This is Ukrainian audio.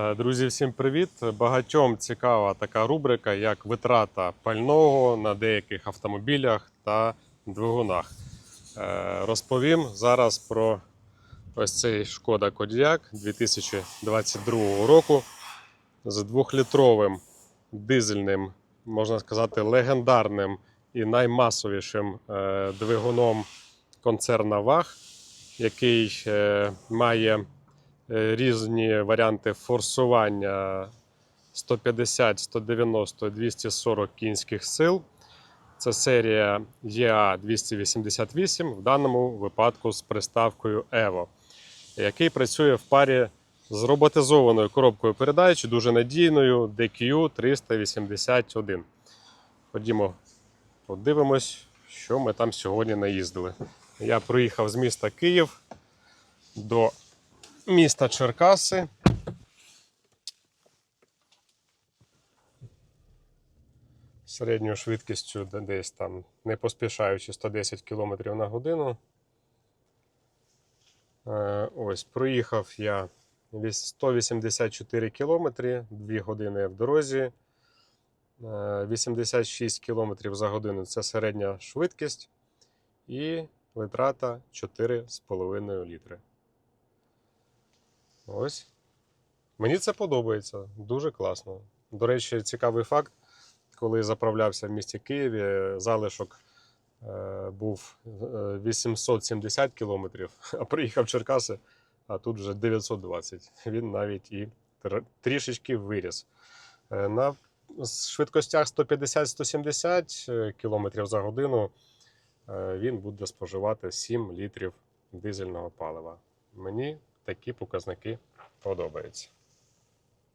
Е, Друзі, всім привіт! Багатьом цікава така рубрика, як витрата пального на деяких автомобілях та двигунах. Е, Розповім зараз про ось цей Шкода Кодіак 2022 року з двохлітровим дизельним, можна сказати, легендарним і наймасовішим е, двигуном концерна ВАГ, який має різні варіанти форсування 150, 190, 240 кінських сил. Це серія EA 288, в даному випадку з приставкою EVO, який працює в парі з роботизованою коробкою передач, дуже надійною DQ 381. Ходімо, подивимось, що ми там сьогодні наїздили. Я приїхав з міста Київ до міста Черкаси. Середньою швидкістю десь там, не поспішаючи 110 км на годину. Е, Ось, проїхав я 184 км, 2 години в дорозі. Е, 86 км за годину це середня швидкість. І витрата 4,5 літри. Ось. Мені це подобається. Дуже класно. До речі, цікавий факт, коли заправлявся в місті Києві, залишок е, був е, 870 кілометрів, а приїхав в Черкаси, а тут вже 920. Він навіть і трішечки виріс. Е, на швидкостях 150-170 км за годину е, він буде споживати 7 літрів дизельного палива. Мені такі показники подобаються.